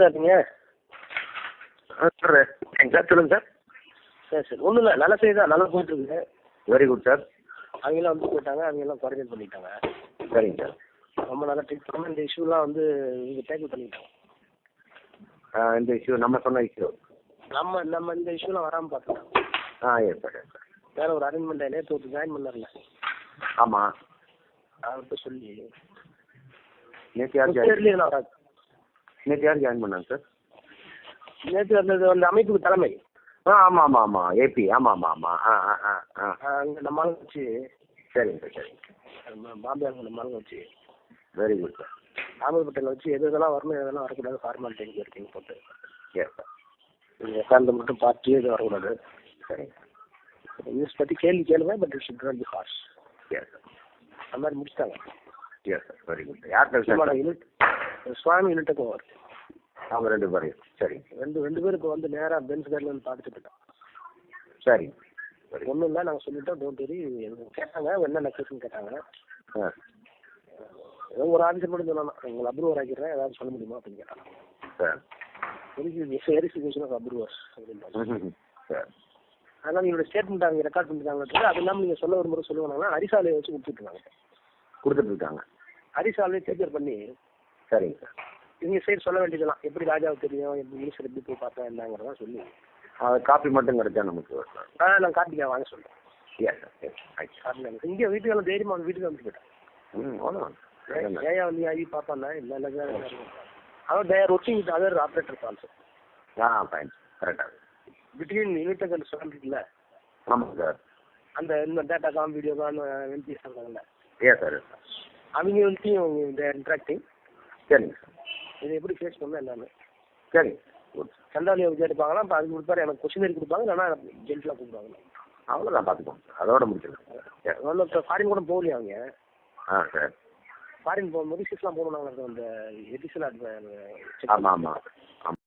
தான் இருக்கீங்க? ஆ சார். சார் சொல்லுங்கள் சார். சரி சரி. ஒன்றும் இல்லை. நல்ல செய்தி தான் நல்லா போயிட்டு இருக்குது வெரி குட் சார் அவங்களாம் வந்து போயிட்டாங்க அவங்க எல்லாம் குவாரண்டைன் பண்ணிட்டாங்க. சரிங்க சார். ரொம்ப நல்லா ட்ரீட் பண்ணாமல் இந்த இஷ்யூலாம் வந்து இங்கே டேக்கிள் பண்ணிட்டாங்க. இந்த இஷ்யூ நம்ம சொன்ன இஷ்யூ நம்ம நம்ம இந்த இஷ்யூலாம் வராமல் பார்த்துட்டாங்க ஆ சார் வேற ஒரு அரேஞ்ச்மெண்ட் நேற்று ஒருத்தர் ஜாயின் பண்ணார்ல ஆமாம் அவர்கிட்ட சொல்லி. நேற்று யார் ஜாயின் நேற்று யார் ஜாயின் பண்ணாங்க சார் நேற்று அந்த அந்த அமைப்புக்கு தலைமை. ஆ ஆமாம் ஆமாம் ஆமாம் ஏபி ஆமாம் ஆமாம் ஆமாம் ஆ ஆ ஆ ஆ. அங்கே நம்ம ஆளுங்க வச்சு. சரிங்க சார் சரிங்க பாம்பே அங்கே நம்ம ஆளுங்க வச்சு. வெரி குட் சார் ராமபேட்டையில் வச்சு எது எதெல்லாம் வரணும் எதெல்லாம் வரக்கூடாது ஃபார்மாலிட்டி இருக்கீங்க போட்டு. எஸ் சார் நீங்கள் உட்காந்து மட்டும் பார்த்து எதுவும் வரக்கூடாது. சரிங்க நியூஸ் பற்றி கேள்வி கேளுங்க but it should not be harsh yes sir அந்த மாதிரி முடிச்சிட்டாங்க. எஸ் சார் வெரி குட் யார் யூனிட் சுவாமி யூனிட்டுக்கும் வரும் அவங்க ரெண்டு பேரையும் சரிங்க ரெண்டு ரெண்டு பேரும் இப்போ வந்து நேராக பென்ஸ் கார்டில் வந்து பார்த்துட்டு போயிட்டோம் சரி. ஒன்றும் இல்லை நாங்கள் சொல்லிட்டோம் டோன்ட் வெரி கேட்டாங்க என்ன கேஸ்ன்னு கேட்டாங்க. ஆ. ஏதோ ஒரு ஆஃபீஸர் மட்டும் சொன்னாங்க. உங்களை அப்ரூவர் ஆக்கிடுறேன் ஏதாவது சொல்ல முடியுமா அப்படின்னு கேட்டாங்க. சார். வெரிஃபிகேஷன் ஆஃப் அப்ரூவர்ஸ் அப்படின்னு சார். அதனால் நீங்களோட ஸ்டேட்மெண்ட் அவங்க ரெக்கார்ட் பண்ணிட்டாங்க அது இல்லாமல் நீங்கள் சொல்ல ஒரு முறை சொல்லுவாங்கன்னா அரிசாலையை வச்சு கொடுத்துட்ருக்காங்க கொடுத்துட்ருக்காங்க அரிசாலையை டேக்கர் பண்ணி சரிங்க சார். நீங்கள் சைடு சொல்ல வேண்டியதெல்லாம் எப்படி ராஜாவுக்கு தெரியும்? எப்படி மினிஸ்டர் எப்படி போய் பார்த்தா என்னங்கிறதெல்லாம் சொல்லி. அது காப்பி மட்டும் கிடைச்சா நமக்கு சார் ஆ நான் கார்த்திகா வாங்க சொல்கிறேன் எஸ் சார் எஸ் கார்த்திகா இங்கே வீட்டுக்கு எல்லாம் தைரியமாக வந்து வீட்டுக்கு வந்து போயிட்டேன் ம் அவ்வளோதான் ஏயா வந்து ஐ பாப்பாண்ணா இல்லை இல்லை அவர் there working with other operators also ah fine கரெக்டாக பிட்வீன் யூனிட் அண்ட் சொல்லிட்டுல ஆமாம் சார் அந்த இந்த data cam video cam L P S இருக்காங்கல்ல எஸ் சார் சார் அவங்க வந்துட்டையும் இந்த இன்ட்ராக்டிங் சரிங்க சார். இதை எப்படி ஃபேஸ் பண்ணணும் எல்லாமே? சரிங்க. சண்டாலியை விசாரிப்பாங்கன்னா இப்போ அதுக்கு கொடுப்பாரு. எனக்கு கொஸ்டினரி கொடுப்பாங்க. இல்லைன்னா ஜென்டலாக கொடுப்பாங்க. அவ்வளோதான் பார்த்துக்கோங்க சார் அதோட முடிச்சிடலாம். ஒன்றும் இப்போ ஃபாரின் கூட போகலையா அவங்க ஆ சார். ஃபாரின் போகும்போது சிஸ்லாம் போகணும் அந்த எடிஷன் ஆமாம் ஆமாம்